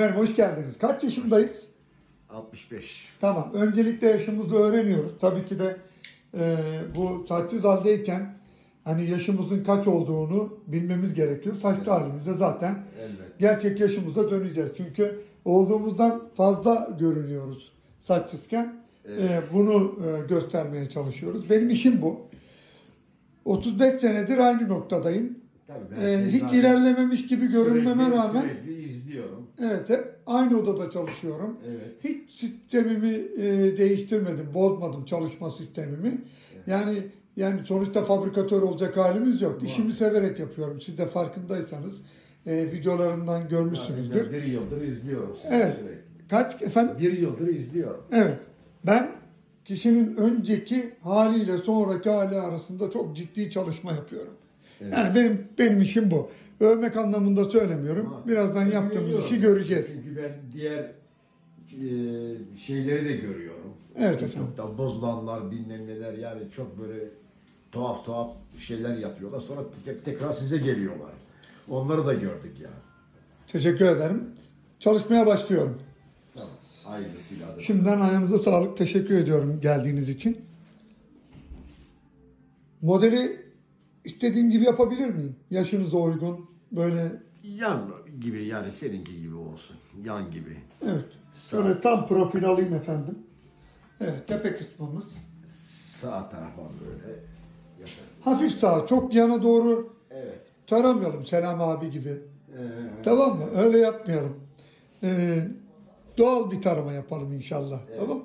Efendim hoş geldiniz. Kaç yaşındayız? 65. Tamam. Öncelikle yaşımızı öğreniyoruz. Tabii ki de e, bu saçsız haldeyken hani yaşımızın kaç olduğunu bilmemiz gerekiyor. Saçlı halimizde zaten Elbet. gerçek yaşımıza döneceğiz. Çünkü olduğumuzdan fazla görünüyoruz saçsızken. E, bunu e, göstermeye çalışıyoruz. Benim işim bu. 35 senedir aynı noktadayım. Tabii ben E, hiç ilerlememiş gibi görünmeme rağmen izliyorum. Evet hep aynı odada çalışıyorum. Evet. Hiç sistemimi e, değiştirmedim, bozmadım çalışma sistemimi. Yani yani sonuçta fabrikatör olacak halimiz yok. İşimi severek yapıyorum. Siz de farkındaysanız e, videolarımdan görmüşsünüzdür. Yani bir yıldır izliyorum sizi Evet. sürekli. Kaç efendim? Bir yıldır izliyorum. Evet. Ben kişinin önceki haliyle sonraki hali arasında çok ciddi çalışma yapıyorum. Evet. Yani benim benim işim bu. Övmek anlamında söylemiyorum. Ama Birazdan yaptığımız işi göreceğiz. Çünkü ben diğer e, şeyleri de görüyorum. Evet efendim. TikTok'ta bozulanlar bilmem neler yani çok böyle tuhaf tuhaf şeyler yapıyorlar. Sonra tek- tekrar size geliyorlar. Onları da gördük yani. Teşekkür ederim. Çalışmaya başlıyorum. Tamam. Hayırlısıyla. Şimdiden ayağınıza sağlık. Teşekkür ediyorum geldiğiniz için. Modeli istediğim gibi yapabilir miyim? Yaşınıza uygun. Böyle Yan gibi yani seninki gibi olsun. Yan gibi. evet. Şöyle tam profil alayım efendim. Evet tepe kısmımız. Sağ tarafa böyle yaparsın. Hafif sağ, çok yana doğru Evet. taramayalım Selam abi gibi. Ee, Tamam mı? Öyle yapmayalım. Ee, doğal bir tarama yapalım inşallah. Tamam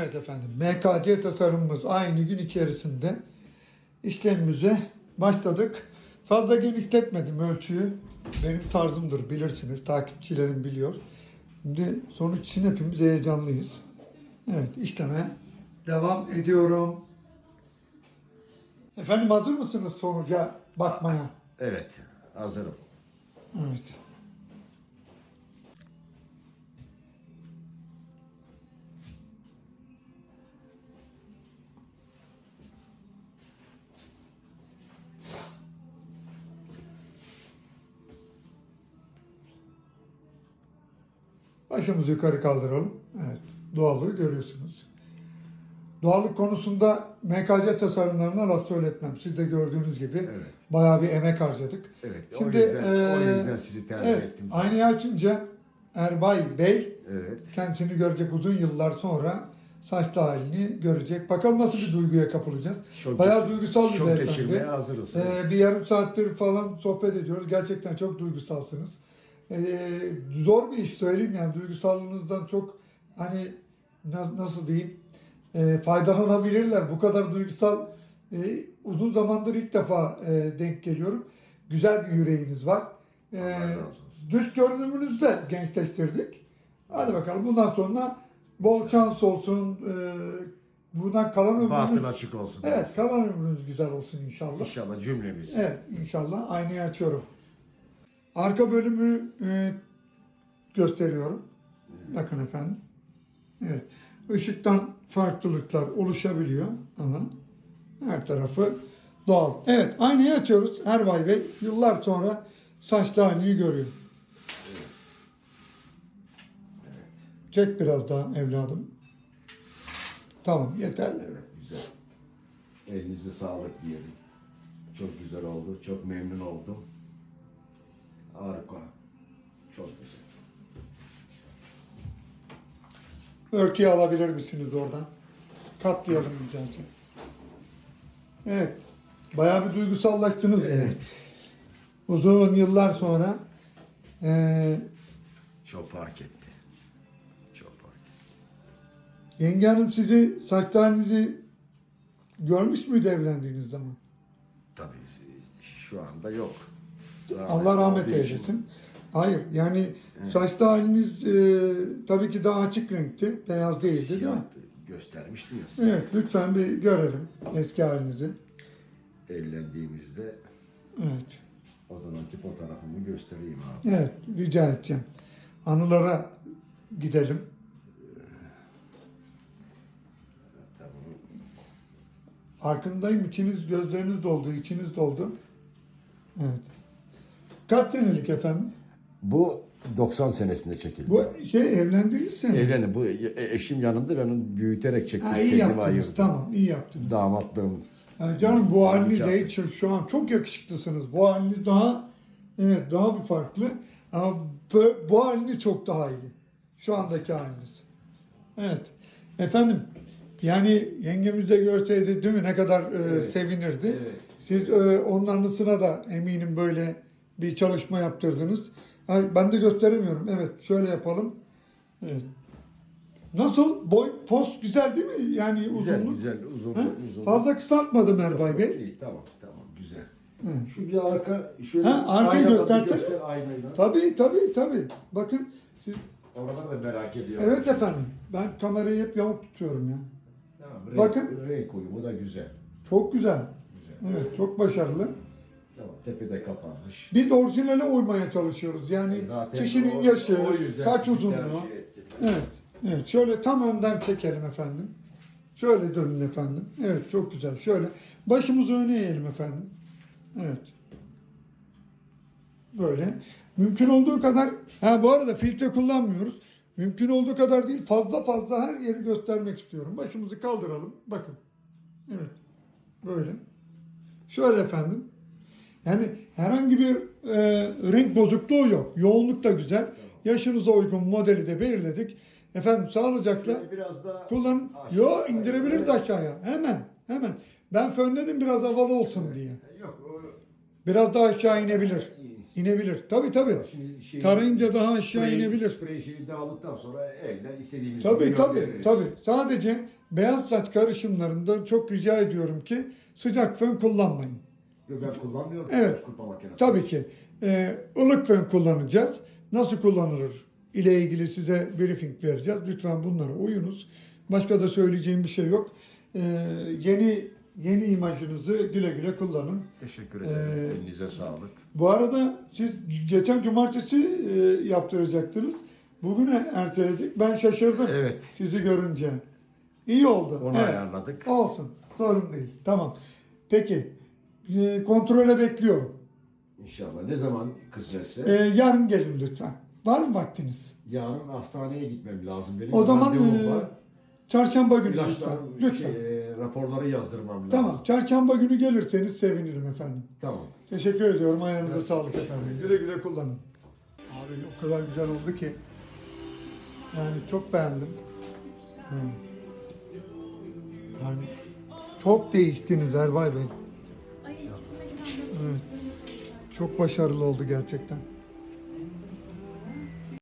Evet efendim. MKC tasarımımız aynı gün içerisinde işlemimize başladık. Fazla genişletmedim ölçüyü. Benim tarzımdır bilirsiniz. Takipçilerim biliyor. Şimdi sonuç için hepimiz heyecanlıyız. Evet işleme devam ediyorum. Efendim hazır mısınız sonuca bakmaya? evet. Hazırım. Evet. Başımızı yukarı kaldıralım. Evet. Doğallığı görüyorsunuz. Doğallık konusunda MKC tasarımlarına laf söyletmem. Siz de gördüğünüz gibi Evet. bayağı bir emek harcadık. Evet. Şimdi, o, yüzden, o eee, yüzden sizi tercih Evet, ettim. aynayı açınca Erbay Bey Evet. kendisini görecek uzun yıllar sonra saçlı halini görecek. Bakalım nasıl bir duyguya kapılacağız. Şok Bayağı duygusal bir beyefendi. hazırız. Ee, bir yarım saattir falan sohbet ediyoruz. Gerçekten çok duygusalsınız. Ee, zor bir iş söyleyeyim yani duygusallığınızdan çok hani na- nasıl diyeyim e, faydalanabilirler. Bu kadar duygusal e, uzun zamandır ilk defa e, denk geliyorum. Güzel bir yüreğiniz var. Olsun. dış görünümünüzü de gençleştirdik. Hadi bakalım bundan sonra bol şans olsun. Ee, bundan kalan ömrünüz, açık olsun. evet, kalan ömrünüz güzel olsun inşallah. İnşallah cümlemiz. Evet inşallah aynayı açıyorum. Arka bölümü e, gösteriyorum. Bakın efendim. Evet. Işıktan farklılıklar oluşabiliyor ama her tarafı doğal. Evet aynayı açıyoruz. Erbay Bey yıllar sonra saçlı aynayı görüyor. Çek biraz daha evladım. Tamam yeterli. Evet güzel. Elinize sağlık diyelim. Çok güzel oldu. Çok memnun oldum. Harika. Çok güzel. Örtüyü alabilir misiniz oradan? Katlayalım güzelce. Evet. Bayağı bir duygusallaştınız yine. Evet. Uzun yıllar sonra eee Çok fark etti. Çok fark etti. yenge hanım sizi saç halinizi görmüş müydü evlendiğiniz zaman? Tabii şu anda yok. Allah rahmet eylesin. Hayır yani saçlı haliniz eee, tabii ki daha açık renkti. Beyaz değildi değil mi? Göstermiştim ya size. Evet lütfen bir görelim eski halinizi. Evlendiğimizde Evet. o zamanki fotoğrafımı göstereyim abi. Evet, rica edeceğim. Anılara gidelim. Hatta bunu Farkındayım, içiniz, gözleriniz doldu, içiniz doldu. Evet. Kaç senelik efendim? Bu 90 senesinde çekildi. Bu şey evlendiniz sen. Evlendi. Bu e- eşim yanında ben onu büyüterek çektim. Ha, iyi yaptınız. ayırdım. Tamam iyi yaptınız. Damatlığım. Yani canım bu haliniz de hiç şu an çok yakışıklısınız. Bu haliniz daha evet daha bir farklı. Ama bu, bu haliniz çok daha iyi. Şu andaki haliniz. Evet. Efendim yani yengemiz de görseydi değil mi ne kadar e, Evet. sevinirdi. Evet. Siz e, onun anısına da eminim böyle bir çalışma yaptırdınız. Ha, ben de gösteremiyorum. Evet şöyle yapalım. Evet. Nasıl? Boy, post güzel değil mi? Yani Güzel, uzunluk. güzel, uzun, Ha? uzun. Fazla kısaltmadım Erbay Bey. İyi, tamam, tamam, güzel. Hı. Şu bir arka, şöyle Ha, arkayı aynadan bir göstersene. göster aynayla. Tabii tabii tabii. Bakın siz Oraları da merak ediyorum. evet efendim. Ben kamerayı hep yamuk tutuyorum ya. Tamam, renk, Bakın. Renk uyumu da güzel. Çok güzel. Güzel. Evet çok başarılı. Tamam, tepede kapanmış. Biz orijinale uymaya çalışıyoruz. Yani Zaten kişinin o- yaşı, o yüzden saç sizi uzunluğu. tercih ettim. Evet. Evet. Şöyle tam önden çekelim efendim. Şöyle dönün efendim. Evet çok güzel. Şöyle başımızı öne eğelim efendim. Evet. Böyle. Mümkün olduğu kadar ha bu arada filtre kullanmıyoruz. Mümkün olduğu kadar değil fazla fazla her yeri göstermek istiyorum. Başımızı kaldıralım. Bakın. Evet. Böyle. Şöyle efendim. Yani herhangi bir e, renk bozukluğu yok. Yoğunluk da güzel. Yaşınıza uygun modeli de belirledik. Efendim sağlıcakla Şöyle biraz daha kullan. Aşağı- Yo indirebiliriz aşağıya. Hemen. Hemen. Ben fönledim biraz havalı olsun diye. Yok o Biraz daha aşağı inebilir. İnebilir. Tabii tabii. Şimdi şey, Tarayınca daha aşağı sprey- inebilir. Sprey şeyi dağıldıktan sonra elle istediğimiz Tabii gibi tabii göndeririz. tabii. Sadece beyaz saç karışımlarında çok rica ediyorum ki sıcak fön kullanmayın. Yok ben kullanmıyorum. Evet. Kurutma makinesi. Tabii ki. Ee, ılık fön kullanacağız. Nasıl kullanılır ile ilgili size briefing vereceğiz. Lütfen bunlara uyunuz. Başka da söyleyeceğim bir şey yok. Ee, yeni yeni imajınızı güle güle kullanın. Teşekkür ederim. Ee, Elinize sağlık. Bu arada siz geçen cumartesi e, yaptıracaktınız. Bugüne erteledik. Ben şaşırdım Evet. sizi görünce. İyi oldu. Onu Evet. ayarladık. Olsun. Sorun değil. Tamam. Peki. E, kontrole bekliyorum. İnşallah. Ne zaman kısmetse. E, yarın gelin lütfen. Var mı vaktiniz? Yarın hastaneye gitmem lazım. Benim O zaman randevum e, var. çarşamba günü. İlaçlar, Lütfen. şey, e, raporları yazdırmam lazım. Tamam. Çarşamba günü gelirseniz sevinirim efendim. Tamım. Teşekkür ediyorum. Ayağınıza sağlık efendim. Güle güle kullanın. Abi o kadar güzel oldu ki. Yani çok beğendim. Hı. Yani çok değiştiniz Erbay Bey. Evet. Çok başarılı oldu gerçekten.